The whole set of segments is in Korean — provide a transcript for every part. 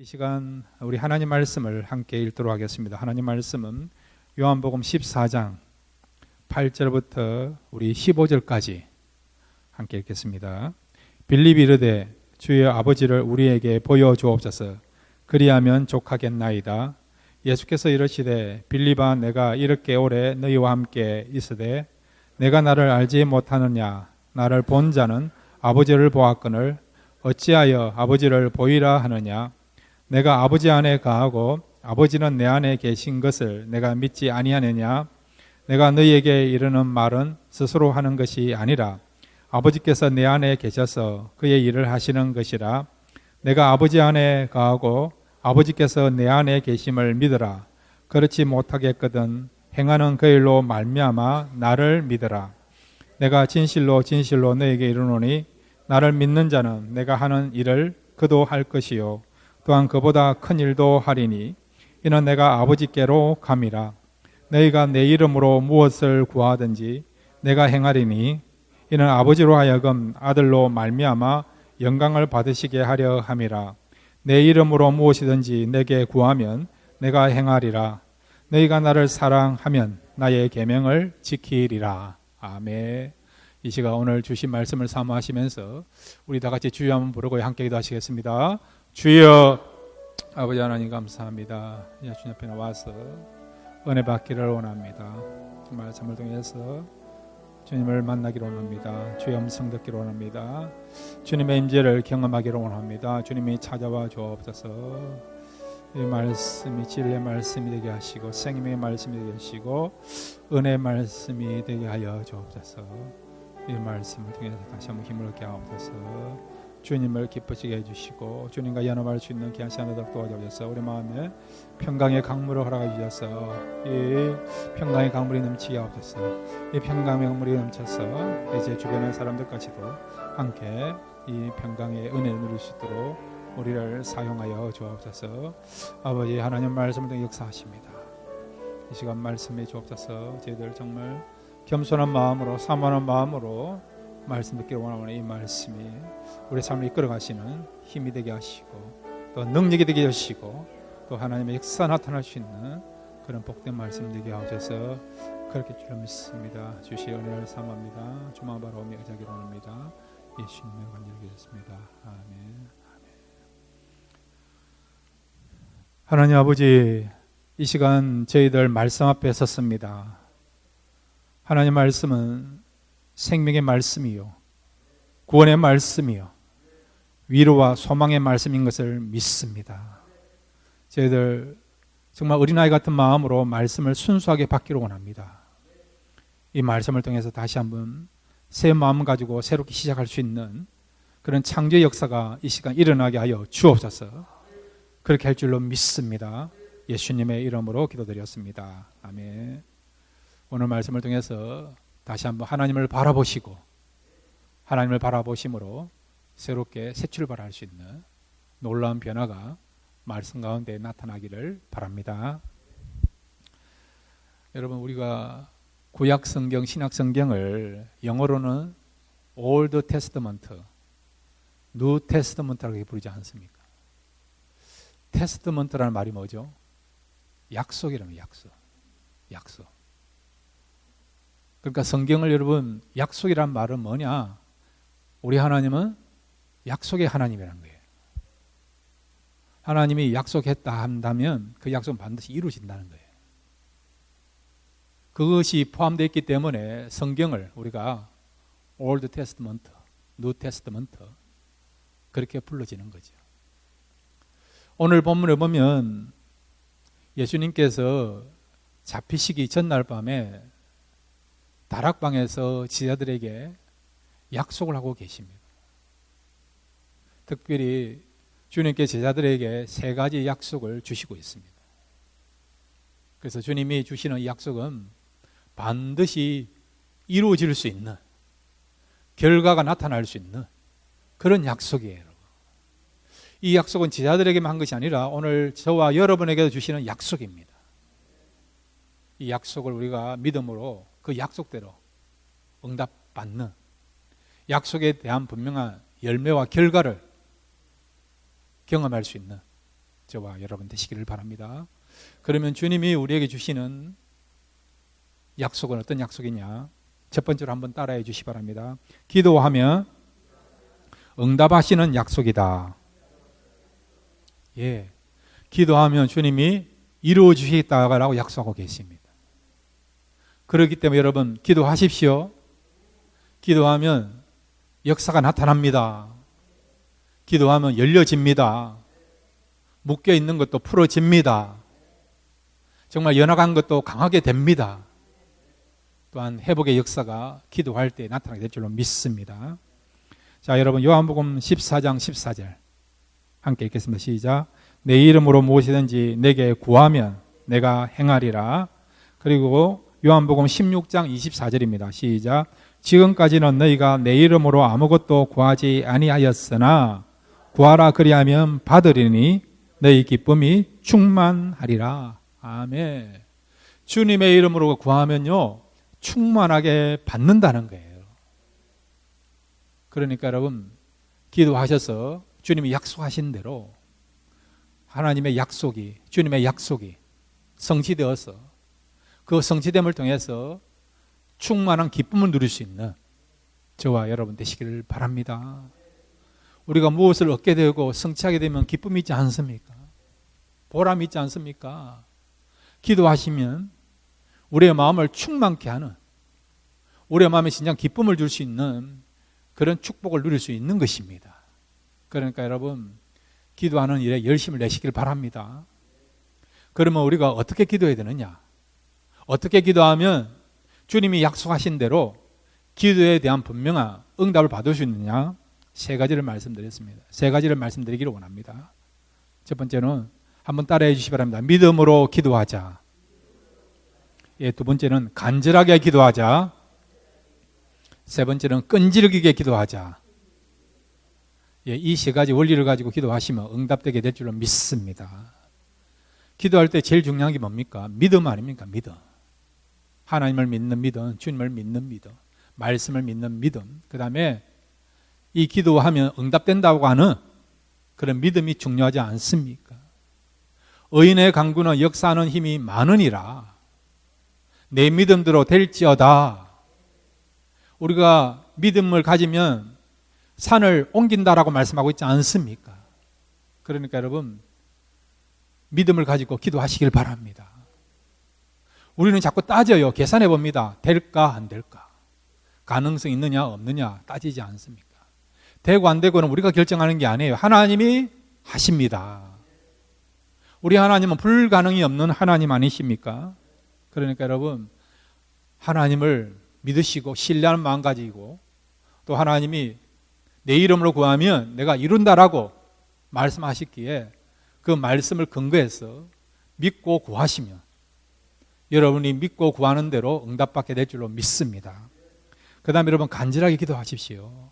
이 시간 우리 하나님 말씀을 함께 읽도록 하겠습니다. 하나님 말씀은 요한복음 14장 8절부터 우리 15절까지 함께 읽겠습니다. 빌립이 이르되 주의 아버지를 우리에게 보여 주옵소서. 그리하면 족하겠나이다. 예수께서 이르시되 빌립아 내가 이렇게 오래 너희와 함께 있으되 내가 나를 알지 못하느냐 나를 본 자는 아버지를 보았거늘 어찌하여 아버지를 보이라 하느냐 내가 아버지 안에 가하고 아버지는 내 안에 계신 것을 내가 믿지 아니하느냐? 내가 너희에게 이르는 말은 스스로 하는 것이 아니라 아버지께서 내 안에 계셔서 그의 일을 하시는 것이라. 내가 아버지 안에 가하고 아버지께서 내 안에 계심을 믿으라. 그렇지 못하겠거든 행하는 그 일로 말미암아 나를 믿으라. 내가 진실로 진실로 너에게 이르노니 나를 믿는 자는 내가 하는 일을 그도 할 것이요 또한 그보다 큰 일도 하리니 이는 내가 아버지께로 감이라. 너희가 내 이름으로 무엇을 구하든지 내가 행하리니 이는 아버지로 하여금 아들로 말미암아 영광을 받으시게 하려 함이라. 내 이름으로 무엇이든지 내게 구하면 내가 행하리라. 너희가 나를 사랑하면 나의 계명을 지키리라. 아멘. 이 시간 오늘 주신 말씀을 사모하시면서 우리 다 같이 주여 한번 부르고 함께 기도하시겠습니다 주여 아버지 하나님 감사합니다 예수님 앞에 나와서 은혜 받기를 원합니다 말씀을 통해서 주님을 만나기를 원합니다. 주의 음성 듣기를 원합니다. 주님의 임재를 경험하기를 원합니다. 주님이 찾아와 주옵소서. 이 말씀이 진리의 말씀이 되게 하시고 생명의 말씀이 되게 하시고 은혜의 말씀이 되게 하여 주옵소서. 이 말씀을 통해서 다시 한번 힘을 얻게 하옵소서. 주님을 기쁘시게 해주시고 주님과 연합할 수 있는 귀한 시간 되도록 도와주셔서 우리 마음에 평강의 강물을 허락해 주셔서 이 평강의 강물이 넘치게 하옵소서. 이 평강의 강물이 넘쳐서 이제 주변의 사람들까지도 함께 이 평강의 은혜를 누릴 수 있도록 우리를 사용하여 주옵소서. 아버지 하나님 말씀을 통해 역사하십니다. 이 시간 말씀해 주옵소서. 저희들 정말 겸손한 마음으로 사모하는 마음으로 말씀 듣기를 원하오니 이 말씀이 우리 삶을 이끌어 가시는 힘이 되게 하시고 또 능력이 되게 하시고 또 하나님의 역사 나타날 수 있는 그런 복된 말씀 되게 하셔서 그렇게 줄로 믿습니다. 주시 은혜를 삼합니다. 주만 바라오며 의자기를 원합니다. 예수님의 관계를 기도습니다 아멘. 하나님 아버지 이 시간 저희들 말씀 앞에 섰습니다. 하나님 말씀은 생명의 말씀이요. 구원의 말씀이요. 위로와 소망의 말씀인 것을 믿습니다. 저희들 정말 어린아이 같은 마음으로 말씀을 순수하게 받기를 원합니다. 이 말씀을 통해서 다시 한번 새 마음 가지고 새롭게 시작할 수 있는 그런 창조의 역사가 이 시간 일어나게 하여 주옵소서. 그렇게 할 줄로 믿습니다. 예수님의 이름으로 기도드렸습니다. 아멘. 오늘 말씀을 통해서 다시 한번 하나님을 바라보시고 하나님을 바라보심으로 새롭게 새 출발할 수 있는 놀라운 변화가 말씀 가운데 나타나기를 바랍니다. 여러분 우리가 구약 성경, 신약 성경을 영어로는 Old Testament, New Testament라고 부르지 않습니까? 테스트먼트라는 말이 뭐죠? 약속이라는 약속. 약속. 그러니까 성경을 여러분 약속이란 말은 뭐냐? 우리 하나님은 약속의 하나님이라는 거예요. 하나님이 약속했다 한다면 그 약속은 반드시 이루어진다는 거예요. 그것이 포함되어 있기 때문에 성경을 우리가 Old Testament, New Testament 그렇게 불러지는 거죠. 오늘 본문을 보면 예수님께서 잡히시기 전날 밤에 다락방에서 지자들에게 약속을 하고 계십니다. 특별히 주님께 제자들에게 세 가지 약속을 주시고 있습니다. 그래서 주님이 주시는 약속은 반드시 이루어질 수 있는 결과가 나타날 수 있는 그런 약속이에요. 이 약속은 제자들에게만 한 것이 아니라 오늘 저와 여러분에게도 주시는 약속입니다. 이 약속을 우리가 믿음으로 그 약속대로 응답받는 약속에 대한 분명한 열매와 결과를 경험할 수 있는 저와 여러분 되시기를 바랍니다. 그러면 주님이 우리에게 주시는 약속은 어떤 약속이냐? 첫 번째로 한번 따라해 주시 기 바랍니다. 기도하면 응답하시는 약속이다. 예. 기도하면 주님이 이루어 주시겠다라고 약속하고 계십니다. 그렇기 때문에 여러분 기도하십시오. 기도하면 역사가 나타납니다. 기도하면 열려집니다. 묶여 있는 것도 풀어집니다. 정말 연약한 것도 강하게 됩니다. 또한 회복의 역사가 기도할 때 나타나게 될 줄로 믿습니다. 자, 여러분 요한복음 14장 14절 함께 읽겠습니다. 시작. 내 이름으로 무엇이든지 내게 구하면 내가 행하리라. 그리고 요한복음 16장 24절입니다. 시작. 지금까지는 너희가 내 이름으로 아무것도 구하지 아니하였으나 구하라 그리하면 받으리니 너희 기쁨이 충만하리라. 아멘. 주님의 이름으로 구하면요. 충만하게 받는다는 거예요. 그러니까 여러분 기도하셔서 주님이 약속하신 대로 하나님의 약속이 주님의 약속이 성취되어서 그 성취됨을 통해서 충만한 기쁨을 누릴 수 있는 저와 여러분 되시기를 바랍니다. 우리가 무엇을 얻게 되고 성취하게 되면 기쁨이 있지 않습니까? 보람이 있지 않습니까? 기도하시면 우리의 마음을 충만케 하는 우리의 마음에 진정 기쁨을 줄 수 있는 그런 축복을 누릴 수 있는 것입니다. 그러니까 여러분 기도하는 일에 열심을 내시길 바랍니다. 그러면 우리가 어떻게 기도해야 되느냐? 어떻게 기도하면 주님이 약속하신 대로 기도에 대한 분명한 응답을 받을 수 있느냐? 세 가지를 말씀드렸습니다. 세 가지를 말씀드리기를 원합니다. 첫 번째는 한번 따라해 주시기 바랍니다. 믿음으로 기도하자. 예, 두 번째는 간절하게 기도하자. 세 번째는 끈질기게 기도하자. 예, 이 세 가지 원리를 가지고 기도하시면 응답되게 될 줄로 믿습니다. 기도할 때 제일 중요한 게 뭡니까? 믿음 아닙니까? 믿음. 하나님을 믿는 믿음, 주님을 믿는 믿음, 말씀을 믿는 믿음. 그 다음에 이 기도하면 응답된다고 하는 그런 믿음이 중요하지 않습니까? 의인의 강구는 역사하는 힘이 많으니라. 내 믿음대로 될지어다. 우리가 믿음을 가지면 산을 옮긴다라고 말씀하고 있지 않습니까? 그러니까 여러분, 믿음을 가지고 기도하시길 바랍니다. 우리는 자꾸 따져요. 계산해 봅니다. 될까, 안 될까? 가능성 있느냐, 없느냐 따지지 않습니까? 되고 안 되고는 우리가 결정하는 게 아니에요. 하나님이 하십니다. 우리 하나님은 불가능이 없는 하나님 아니십니까? 그러니까 여러분, 하나님을 믿으시고 신뢰하는 마음 가지고 또 하나님이 내 이름으로 구하면 내가 이룬다라고 말씀하셨기에 그 말씀을 근거해서 믿고 구하시면 여러분이 믿고 구하는 대로 응답받게 될 줄로 믿습니다. 그 다음에 여러분 간절하게 기도하십시오.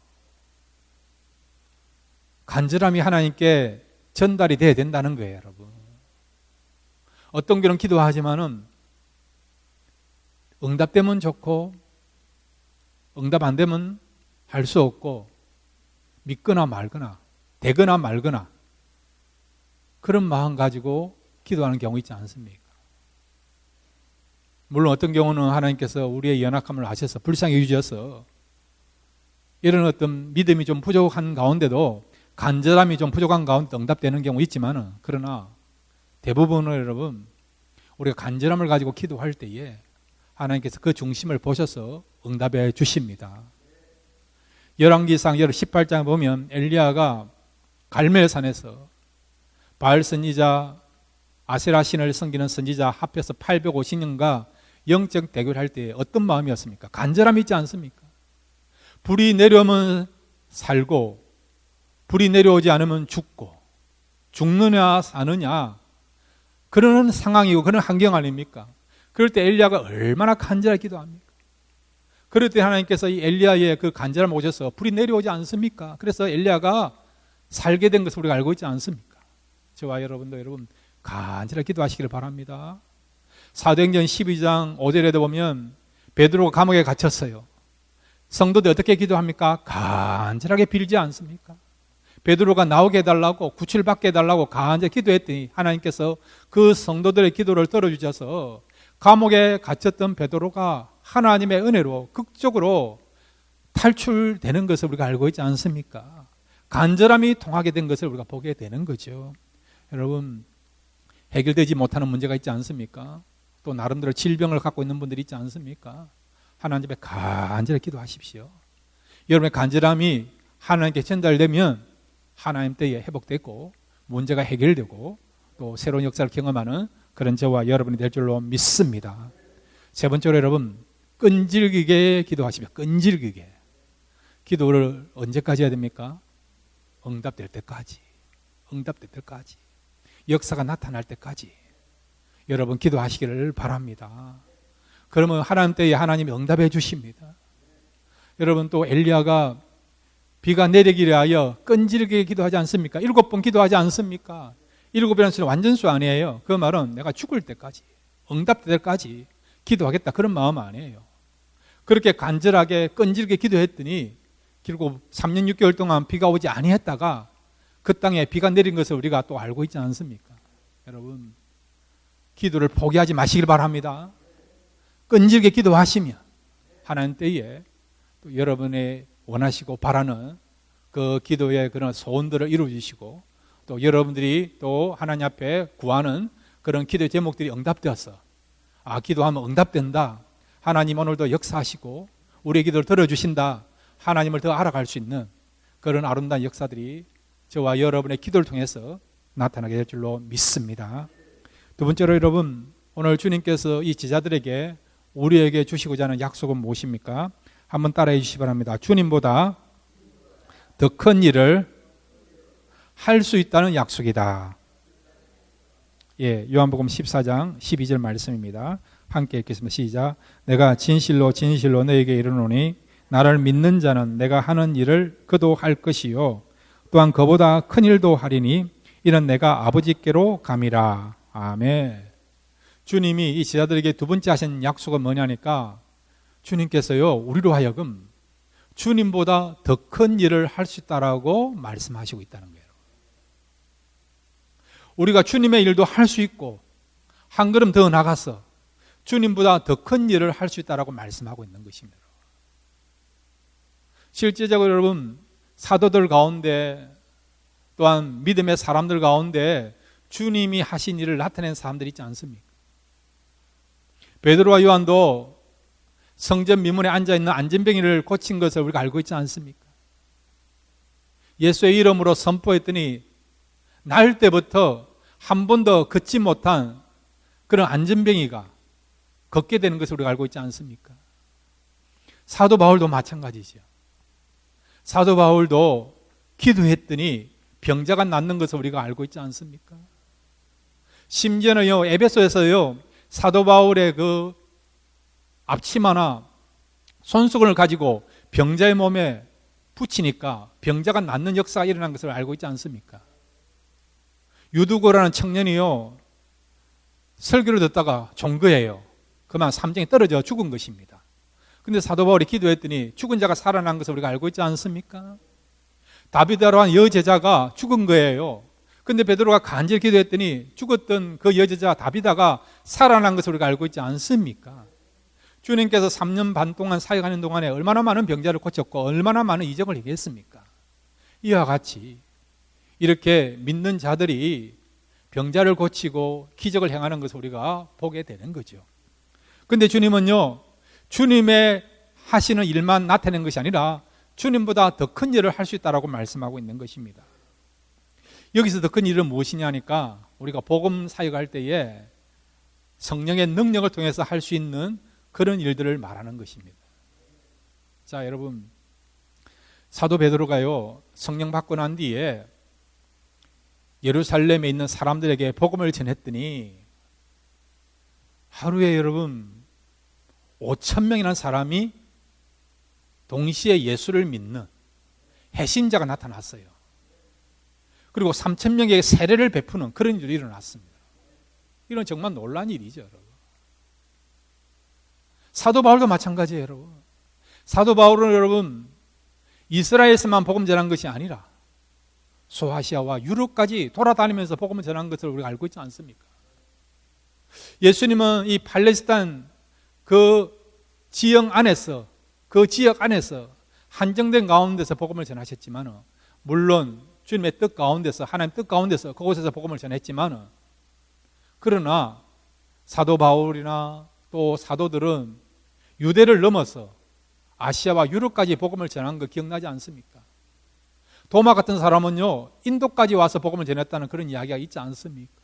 간절함이 하나님께 전달이 돼야 된다는 거예요, 여러분. 어떤 경우는 기도하지만은 응답되면 좋고 응답 안 되면 할 수 없고 믿거나 말거나 되거나 말거나 그런 마음 가지고 기도하는 경우 있지 않습니까? 물론 어떤 경우는 하나님께서 우리의 연약함을 아셔서 불쌍히 여주셔서 이런 어떤 믿음이 좀 부족한 가운데도 간절함이 좀 부족한 가운데 응답되는 경우 있지만은 그러나 대부분은 여러분 우리가 간절함을 가지고 기도할 때에 하나님께서 그 중심을 보셔서 응답해 주십니다. 열왕기상 18장 보면 엘리야가 갈멜산에서 바알 선지자 아세라 신을 섬기는 선지자 합해서 850년과 영적 대결할 때 어떤 마음이었습니까? 간절함이 있지 않습니까? 불이 내려오면 살고 불이 내려오지 않으면 죽고 죽느냐 사느냐 그런 상황이고 그런 환경 아닙니까? 그럴 때 엘리야가 얼마나 간절하게 기도합니까? 그럴 때 하나님께서 이 엘리야의 그 간절함을 오셔서 불이 내려오지 않습니까? 그래서 엘리야가 살게 된 것을 우리가 알고 있지 않습니까? 저와 여러분도 여러분 간절하게 기도하시기를 바랍니다. 사도행전 12장 5절에도 보면 베드로가 감옥에 갇혔어요. 성도들 어떻게 기도합니까? 간절하게 빌지 않습니까? 베드로가 나오게 해달라고 구출 받게 해달라고 간절히 기도했더니 하나님께서 그 성도들의 기도를 들어주셔서 감옥에 갇혔던 베드로가 하나님의 은혜로 극적으로 탈출되는 것을 우리가 알고 있지 않습니까? 간절함이 통하게 된 것을 우리가 보게 되는 거죠. 여러분 해결되지 못하는 문제가 있지 않습니까? 또 나름대로 질병을 갖고 있는 분들이 있지 않습니까? 하나님 앞에 간절히 기도하십시오. 여러분의 간절함이 하나님께 전달되면 하나님 때에 회복되고 문제가 해결되고 또 새로운 역사를 경험하는 그런 저와 여러분이 될 줄로 믿습니다. 세 번째로 여러분 끈질기게 기도하시며 끈질기게 기도를 언제까지 해야 됩니까? 응답될 때까지 응답될 때까지 역사가 나타날 때까지 여러분 기도하시기를 바랍니다. 그러면 하나님 때에 하나님이 응답해 주십니다. 여러분 또 엘리야가 비가 내리기를 하여 끈질기게 기도하지 않습니까? 일곱 번 기도하지 않습니까? 일곱이라는 수는 완전수 아니에요. 그 말은 내가 죽을 때까지, 응답될 때까지 기도하겠다. 그런 마음 아니에요. 그렇게 간절하게 끈질게 기도했더니 결국 3년 6개월 동안 비가 오지 아니했다가 그 땅에 비가 내린 것을 우리가 또 알고 있지 않습니까? 여러분, 기도를 포기하지 마시길 바랍니다. 끈질게 기도하시면 하나님 때에 또 여러분의 원하시고 바라는 그 기도의 그런 소원들을 이루어 주시고 또 여러분들이 또 하나님 앞에 구하는 그런 기도 제목들이 응답되어서 아 기도하면 응답된다. 하나님 오늘도 역사하시고 우리의 기도를 들어주신다. 하나님을 더 알아갈 수 있는 그런 아름다운 역사들이 저와 여러분의 기도를 통해서 나타나게 될 줄로 믿습니다. 두 번째로 여러분 오늘 주님께서 이 제자들에게 우리에게 주시고자 하는 약속은 무엇입니까? 한번 따라해 주시기 바랍니다. 주님보다 더 큰 일을 할 수 있다는 약속이다. 예, 요한복음 14장 12절 말씀입니다. 함께 읽겠습니다. 시작. 내가 진실로 진실로 너에게 이르노니 나를 믿는 자는 내가 하는 일을 그도 할 것이요 또한 그보다 큰 일도 하리니 이는 내가 아버지께로 감이라. 아멘. 주님이 이 제자들에게 두 번째 하신 약속은 뭐냐니까 주님께서요 우리로 하여금 주님보다 더 큰 일을 할 수 있다라고 말씀하시고 있다는 거예요. 우리가 주님의 일도 할 수 있고 한 걸음 더 나가서 주님보다 더 큰 일을 할 수 있다라고 말씀하고 있는 것입니다. 실제적으로 여러분 사도들 가운데 또한 믿음의 사람들 가운데 주님이 하신 일을 나타낸 사람들이 있지 않습니까? 베드로와 요한도 성전 미문에 앉아 있는 안전병이를 고친 것을 우리가 알고 있지 않습니까? 예수의 이름으로 선포했더니 날 때부터 한 번도 걷지 못한 그런 안전병이가 걷게 되는 것을 우리가 알고 있지 않습니까? 사도 바울도 마찬가지죠. 사도 바울도 기도했더니 병자가 낫는 것을 우리가 알고 있지 않습니까? 심지어는요, 에베소에서요, 사도 바울의 그 앞치마나 손수건을 가지고 병자의 몸에 붙이니까 병자가 낫는 역사가 일어난 것을 알고 있지 않습니까? 유두고라는 청년이요, 설교를 듣다가 종거예요. 그만 삼정에 떨어져 죽은 것입니다. 근데 사도 바울이 기도했더니 죽은 자가 살아난 것을 우리가 알고 있지 않습니까? 다비드라고 한 여제자가 죽은 거예요. 근데 베드로가 간절히 기도했더니 죽었던 그 여제자 다비다가 살아난 것을 우리가 알고 있지 않습니까? 주님께서 3년 반 동안 사역하는 동안에 얼마나 많은 병자를 고쳤고 얼마나 많은 이적을 얘기했습니까? 이와 같이 이렇게 믿는 자들이 병자를 고치고 기적을 행하는 것을 우리가 보게 되는 거죠. 근데 주님은요, 주님의 하시는 일만 나타낸 것이 아니라 주님보다 더 큰 일을 할 수 있다라고 말씀하고 있는 것입니다. 여기서 더큰 일은 무엇이냐니까 우리가 복음 사역할 때에 성령의 능력을 통해서 할 수 있는 그런 일들을 말하는 것입니다. 자, 여러분 사도 베드로가요 성령 받고 난 뒤에 예루살렘에 있는 사람들에게 복음을 전했더니 하루에 여러분 5천 명이라는 사람이 동시에 예수를 믿는 해신자가 나타났어요. 그리고 3천 명에게 세례를 베푸는 그런 일이 일어났습니다. 이런 정말 놀란 일이죠, 여러분. 사도 바울도 마찬가지예요, 여러분. 사도 바울은 여러분 이스라엘에서만 복음 전한 것이 아니라 소아시아와 유럽까지 돌아다니면서 복음을 전한 것을 우리가 알고 있지 않습니까? 예수님은 이 팔레스타인 그 지역 안에서 그 지역 안에서 한정된 가운데서 복음을 전하셨지만 물론 주님의 뜻 가운데서 하나님 뜻 가운데서 그곳에서 복음을 전했지만 그러나 사도 바울이나 또 사도들은 유대를 넘어서 아시아와 유럽까지 복음을 전한 거 기억나지 않습니까? 도마 같은 사람은요, 인도까지 와서 복음을 전했다는 그런 이야기가 있지 않습니까?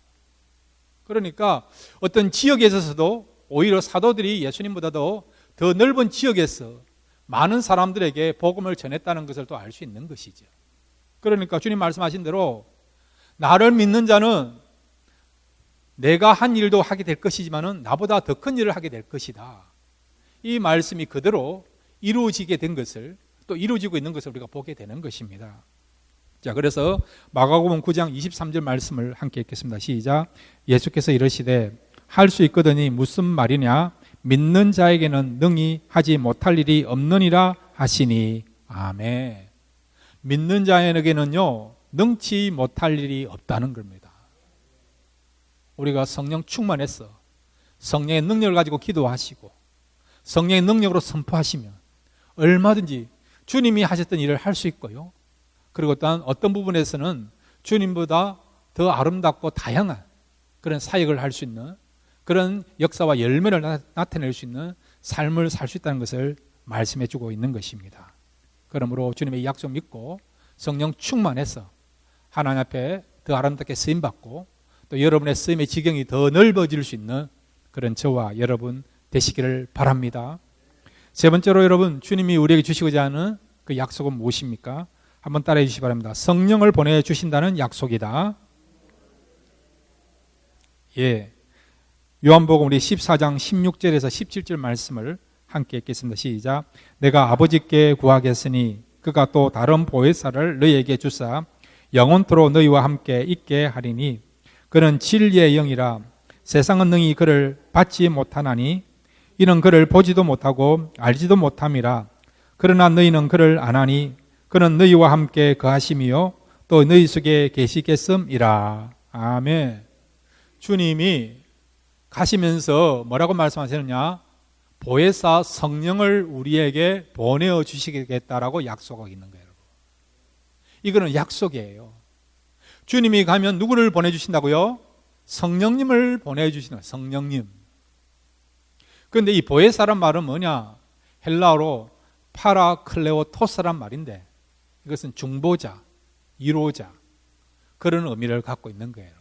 그러니까 어떤 지역에 있어서도 오히려 사도들이 예수님보다도 더 넓은 지역에서 많은 사람들에게 복음을 전했다는 것을 또 알 수 있는 것이죠. 그러니까 주님 말씀하신 대로 나를 믿는 자는 내가 한 일도 하게 될 것이지만은 나보다 더 큰 일을 하게 될 것이다. 이 말씀이 그대로 이루어지게 된 것을 또 이루어지고 있는 것을 우리가 보게 되는 것입니다. 자, 그래서 마가복음 9장 23절 말씀을 함께 읽겠습니다. 시작. 예수께서 이르시되 할 수 있거든이 무슨 말이냐? 믿는 자에게는 능히 하지 못할 일이 없느니라 하시니 아멘. 믿는 자에게는요 능치 못할 일이 없다는 겁니다. 우리가 성령 충만해서 성령의 능력을 가지고 기도하시고 성령의 능력으로 선포하시면 얼마든지 주님이 하셨던 일을 할 수 있고요. 그리고 또한 어떤 부분에서는 주님보다 더 아름답고 다양한 그런 사역을 할 수 있는 그런 역사와 열매를 나타낼 수 있는 삶을 살 수 있다는 것을 말씀해 주고 있는 것입니다. 그러므로 주님의 약속 믿고 성령 충만해서 하나님 앞에 더 아름답게 쓰임 받고 또 여러분의 쓰임의 지경이 더 넓어질 수 있는 그런 저와 여러분 되시기를 바랍니다. 세 번째로 여러분 주님이 우리에게 주시고자 하는 그 약속은 무엇입니까? 한번 따라해 주시기 바랍니다. 성령을 보내 주신다는 약속이다. 예. 요한복음 우리 14장 16절에서 17절 말씀을 함께 읽겠습니다. 시작. 내가 아버지께 구하겠으니 그가 또 다른 보혜사를 너희에게 주사 영원토로 너희와 함께 있게 하리니 그는 진리의 영이라 세상은 능히 그를 받지 못하나니 이는 그를 보지도 못하고 알지도 못함이라 그러나 너희는 그를 안하니 그는 너희와 함께 거하심이요 또 너희 속에 계시겠음이라 아멘 주님이 가시면서 뭐라고 말씀하시느냐 보혜사 성령을 우리에게 보내어 주시겠다라고 약속하고 있는 거예요. 이거는 약속이에요. 주님이 가면 누구를 보내주신다고요? 성령님을 보내주시는 성령님. 그런데 이 보혜사란 말은 뭐냐? 헬라어로 파라클레오토스란 말인데 이것은 중보자, 이로자 그런 의미를 갖고 있는 거예요.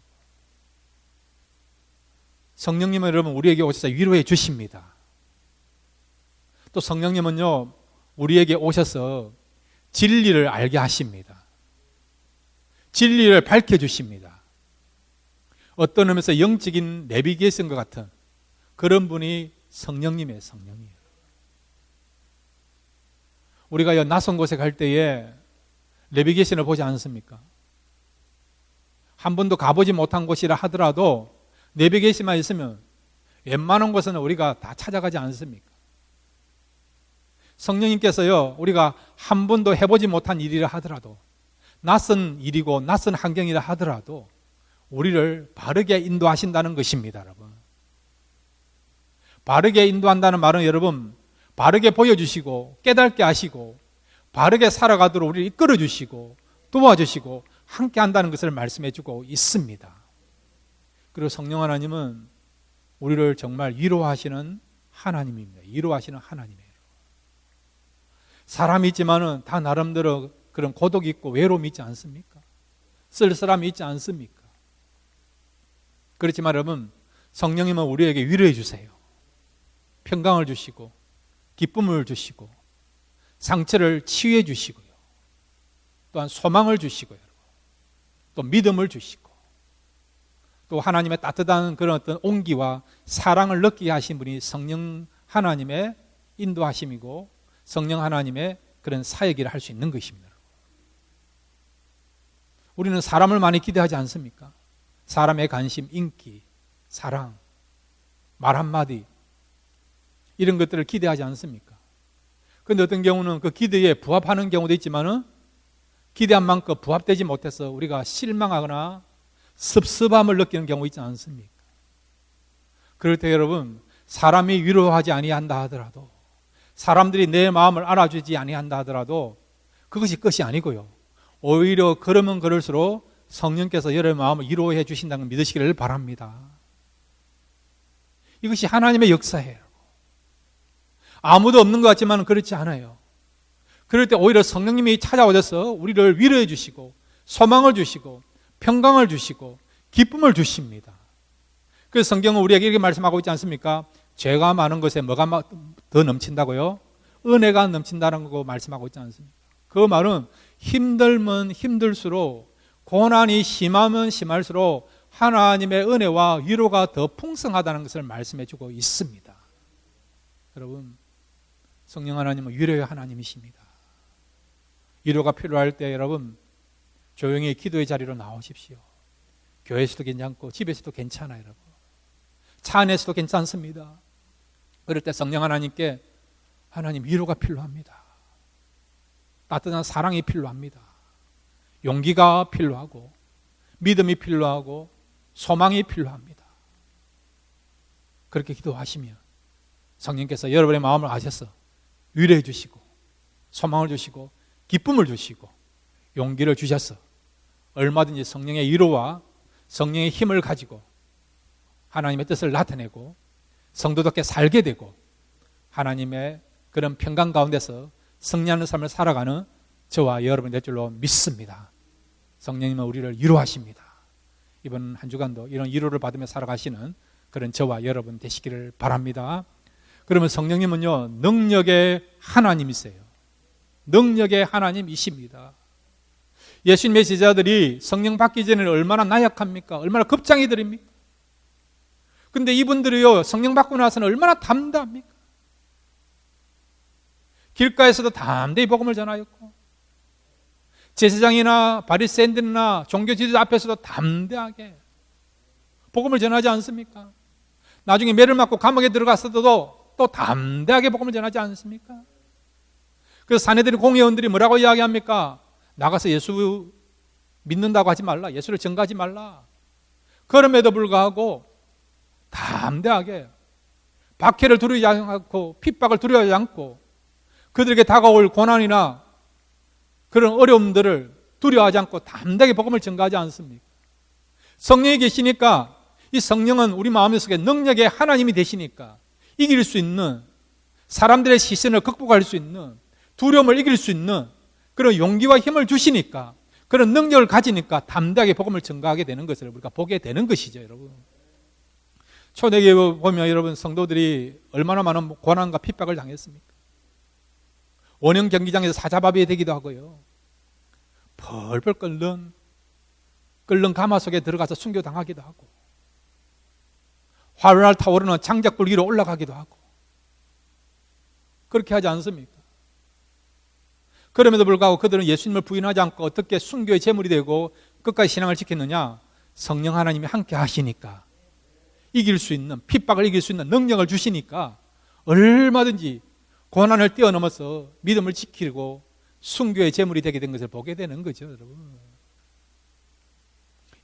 성령님은 여러분 우리에게 오셔서 위로해 주십니다. 또 성령님은요 우리에게 오셔서 진리를 알게 하십니다. 진리를 밝혀 주십니다. 어떤 의미에서 영적인 내비게이션과 같은 그런 분이 성령님의 성령이에요. 우리가 낯선 곳에 갈 때에 내비게이션을 보지 않습니까? 한 번도 가보지 못한 곳이라 하더라도 내비게이션만 있으면 웬만한 곳은 우리가 다 찾아가지 않습니까? 성령님께서요, 우리가 한 번도 해보지 못한 일이라 하더라도, 낯선 일이고 낯선 환경이라 하더라도, 우리를 바르게 인도하신다는 것입니다, 여러분. 바르게 인도한다는 말은 여러분, 바르게 보여주시고, 깨닫게 하시고, 바르게 살아가도록 우리를 이끌어 주시고, 도와주시고, 함께 한다는 것을 말씀해 주고 있습니다. 그리고 성령 하나님은 우리를 정말 위로하시는 하나님입니다. 위로하시는 하나님이에요. 사람이 있지만은 다 나름대로 그런 고독이 있고 외로움이 있지 않습니까? 쓸쓸함이 있지 않습니까? 그렇지만 여러분, 성령님은 우리에게 위로해 주세요. 평강을 주시고, 기쁨을 주시고, 상처를 치유해 주시고요. 또한 소망을 주시고요. 또 믿음을 주시고, 또 하나님의 따뜻한 그런 어떤 온기와 사랑을 느끼게 하신 분이 성령 하나님의 인도하심이고 성령 하나님의 그런 사역을 할 수 있는 것입니다. 우리는 사람을 많이 기대하지 않습니까? 사람의 관심, 인기, 사랑, 말 한마디 이런 것들을 기대하지 않습니까? 그런데 어떤 경우는 그 기대에 부합하는 경우도 있지만은 기대한 만큼 부합되지 못해서 우리가 실망하거나 섭섭함을 느끼는 경우 있지 않습니까? 그럴 때 여러분 사람이 위로하지 아니한다 하더라도 사람들이 내 마음을 알아주지 아니한다 하더라도 그것이 끝이 아니고요. 오히려 그러면 그럴수록 성령께서 여러분의 마음을 위로해 주신다는 걸 믿으시기를 바랍니다. 이것이 하나님의 역사예요. 아무도 없는 것 같지만 그렇지 않아요. 그럴 때 오히려 성령님이 찾아오셔서 우리를 위로해 주시고 소망을 주시고 평강을 주시고 기쁨을 주십니다. 그래서 성경은 우리에게 이렇게 말씀하고 있지 않습니까? 죄가 많은 것에 뭐가 더 넘친다고요? 은혜가 넘친다는 거 말씀하고 있지 않습니까? 그 말은 힘들면 힘들수록 고난이 심하면 심할수록 하나님의 은혜와 위로가 더 풍성하다는 것을 말씀해 주고 있습니다. 여러분, 성령 하나님은 위로의 하나님이십니다. 위로가 필요할 때 여러분, 조용히 기도의 자리로 나오십시오. 교회에서도 괜찮고 집에서도 괜찮아요, 여러분. 차 안에서도 괜찮습니다. 그럴 때 성령 하나님께 하나님 위로가 필요합니다. 따뜻한 사랑이 필요합니다. 용기가 필요하고 믿음이 필요하고 소망이 필요합니다. 그렇게 기도하시면 성령께서 여러분의 마음을 아셔서 위로해 주시고 소망을 주시고 기쁨을 주시고 용기를 주셔서 얼마든지 성령의 위로와 성령의 힘을 가지고 하나님의 뜻을 나타내고 성도답게 살게 되고 하나님의 그런 평강 가운데서 승리하는 삶을 살아가는 저와 여러분이 될 줄로 믿습니다. 성령님은 우리를 위로하십니다. 이번 한 주간도 이런 위로를 받으며 살아가시는 그런 저와 여러분 되시기를 바랍니다. 그러면 성령님은요, 능력의 하나님이세요. 능력의 하나님이십니다. 예수님의 제자들이 성령 받기 전에 얼마나 나약합니까? 얼마나 급장이 들입니까? 근데 이분들이요, 성령 받고 나서는 얼마나 담대합니까? 길가에서도 담대히 복음을 전하였고, 제사장이나 바리새인들이나 종교 지도자 앞에서도 담대하게 복음을 전하지 않습니까? 나중에 매를 맞고 감옥에 들어갔어도 또 담대하게 복음을 전하지 않습니까? 그래서 사내들이 공회원들이 뭐라고 이야기합니까? 나가서 예수 믿는다고 하지 말라. 예수를 증가하지 말라. 그럼에도 불구하고 담대하게 박해를 두려워하지 않고 핍박을 두려워하지 않고 그들에게 다가올 고난이나 그런 어려움들을 두려워하지 않고 담대하게 복음을 증가하지 않습니까? 성령이 계시니까 이 성령은 우리 마음 속에 능력의 하나님이 되시니까 이길 수 있는 사람들의 시선을 극복할 수 있는 두려움을 이길 수 있는 그런 용기와 힘을 주시니까 그런 능력을 가지니까 담대하게 복음을 증가하게 되는 것을 우리가 보게 되는 것이죠, 여러분. 초대교회 보면 여러분 성도들이 얼마나 많은 고난과 핍박을 당했습니까? 원형 경기장에서 사자밥이 되기도 하고요. 펄펄 끓는 끓는 가마 속에 들어가서 순교 당하기도 하고 화를 타오르는 장작불 위로 올라가기도 하고 그렇게 하지 않습니까? 그럼에도 불구하고 그들은 예수님을 부인하지 않고 어떻게 순교의 제물이 되고 끝까지 신앙을 지켰느냐? 성령 하나님이 함께 하시니까 이길 수 있는 핍박을 이길 수 있는 능력을 주시니까 얼마든지 고난을 뛰어넘어서 믿음을 지키고 순교의 제물이 되게 된 것을 보게 되는 거죠, 여러분.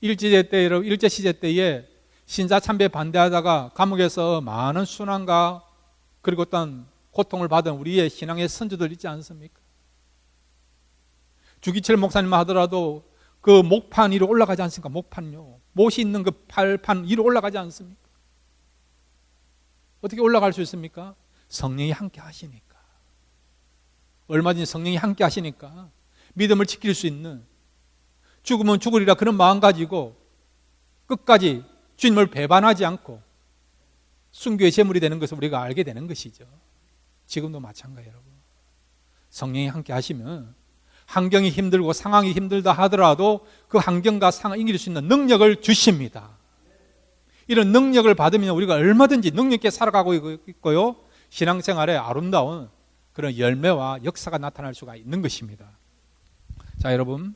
일제시대 때, 여러분, 일제시대 때에 신자 참배 반대하다가 감옥에서 많은 순환과 그리고 어떤 고통을 받은 우리의 신앙의 선조들 있지 않습니까? 주기철 목사님 하더라도 그 목판 위로 올라가지 않습니까? 목판요. 못이 있는 그 팔판 위로 올라가지 않습니까? 어떻게 올라갈 수 있습니까? 성령이 함께 하시니까. 얼마든지 성령이 함께 하시니까 믿음을 지킬 수 있는 죽으면 죽으리라 그런 마음 가지고 끝까지 주님을 배반하지 않고 순교의 제물이 되는 것을 우리가 알게 되는 것이죠. 지금도 마찬가지 여러분. 성령이 함께 하시면 환경이 힘들고 상황이 힘들다 하더라도 그 환경과 상황을 이길 수 있는 능력을 주십니다. 이런 능력을 받으면 우리가 얼마든지 능력 있게 살아가고 있고요. 신앙생활에 아름다운 그런 열매와 역사가 나타날 수가 있는 것입니다. 자, 여러분.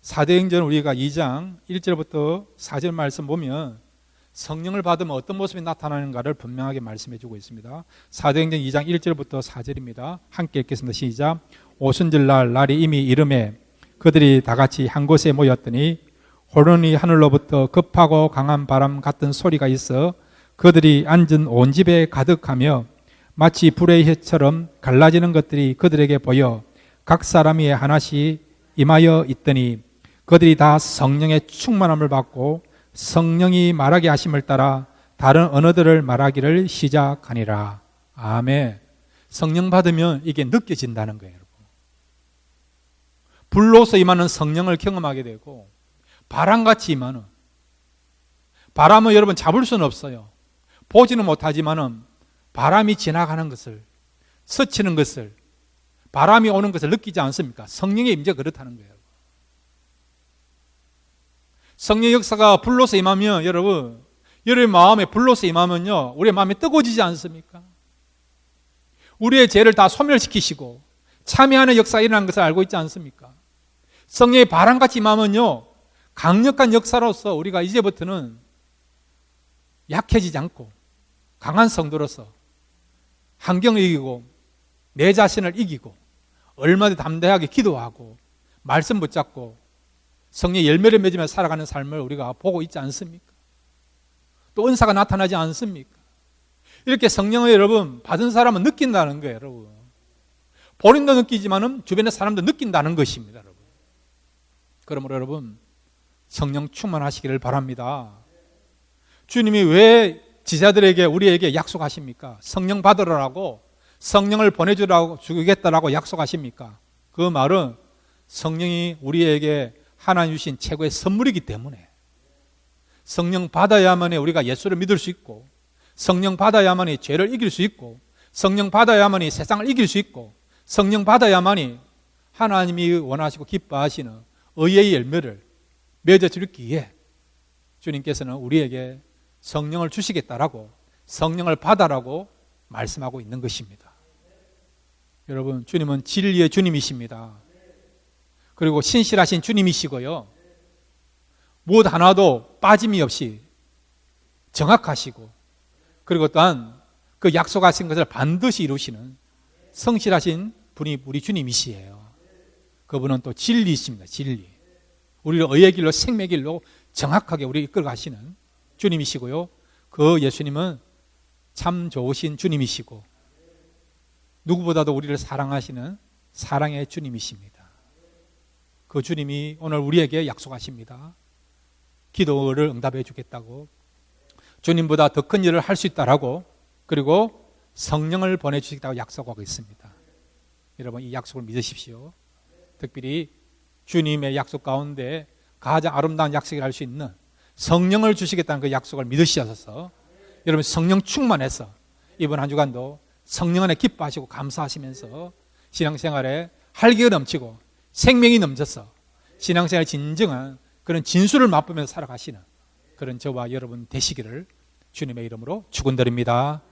사도행전 우리가 2장 1절부터 4절 말씀 보면 성령을 받으면 어떤 모습이 나타나는가를 분명하게 말씀해 주고 있습니다. 사도행전 2장 1절부터 4절입니다. 함께 읽겠습니다. 시작. 오순절날 날이 이미 이름에 그들이 다 같이 한 곳에 모였더니 호련히 하늘로부터 급하고 강한 바람 같은 소리가 있어 그들이 앉은 온 집에 가득하며 마치 불의 혀처럼 갈라지는 것들이 그들에게 보여 각 사람이 하나씩 임하여 있더니 그들이 다 성령의 충만함을 받고 성령이 말하게 하심을 따라 다른 언어들을 말하기를 시작하니라. 아멘. 성령 받으면 이게 느껴진다는 거예요, 여러분. 불로서 임하는 성령을 경험하게 되고 바람같이 임하는 바람은 여러분 잡을 수는 없어요. 보지는 못하지만은 바람이 지나가는 것을 스치는 것을 바람이 오는 것을 느끼지 않습니까? 성령의 임재가 그렇다는 거예요. 성령 역사가 불로서 임하면 여러분 여러분 마음에 불로서 임하면요 우리의 마음이 뜨거워지지 않습니까? 우리의 죄를 다 소멸시키시고 참여하는 역사가 일어나는 것을 알고 있지 않습니까? 성령의 바람같이 임하면요 강력한 역사로서 우리가 이제부터는 약해지지 않고 강한 성도로서 환경을 이기고 내 자신을 이기고 얼마든지 담대하게 기도하고 말씀 붙잡고 성령 열매를 맺으며 살아가는 삶을 우리가 보고 있지 않습니까? 또 은사가 나타나지 않습니까? 이렇게 성령을 여러분 받은 사람은 느낀다는 거예요, 여러분. 본인도 느끼지만은 주변의 사람도 느낀다는 것입니다, 여러분. 그러므로 여러분 성령 충만하시기를 바랍니다. 주님이 왜 지자들에게 우리에게 약속하십니까? 성령 받으라고 성령을 보내주라고 주겠다라고 약속하십니까? 그 말은 성령이 우리에게 하나님 주신 최고의 선물이기 때문에 성령 받아야만이 우리가 예수를 믿을 수 있고 성령 받아야만이 죄를 이길 수 있고 성령 받아야만이 세상을 이길 수 있고 성령 받아야만이 하나님이 원하시고 기뻐하시는 의의 열매를 맺어주기에 주님께서는 우리에게 성령을 주시겠다라고 성령을 받아라고 말씀하고 있는 것입니다. 여러분, 주님은 진리의 주님이십니다. 그리고 신실하신 주님이시고요. 무엇 하나도 빠짐이 없이 정확하시고, 그리고 또한 그 약속하신 것을 반드시 이루시는 성실하신 분이 우리 주님이시에요. 그분은 또 진리이십니다. 진리. 우리를 의의 길로 생명의 길로 정확하게 우리 이끌어 가시는 주님이시고요. 그 예수님은 참 좋으신 주님이시고 누구보다도 우리를 사랑하시는 사랑의 주님이십니다. 그 주님이 오늘 우리에게 약속하십니다. 기도를 응답해 주겠다고 주님보다 더 큰 일을 할 수 있다라고 그리고 성령을 보내 주시겠다고 약속하고 있습니다. 여러분 이 약속을 믿으십시오. 특별히 주님의 약속 가운데 가장 아름다운 약속을 할 수 있는 성령을 주시겠다는 그 약속을 믿으시어서 여러분 성령 충만해서 이번 한 주간도 성령 안에 기뻐하시고 감사하시면서 신앙생활에 활기가 넘치고 생명이 넘쳐서 신앙생활 진정한 그런 진수를 맛보면서 살아가시는 그런 저와 여러분 되시기를 주님의 이름으로 축원드립니다.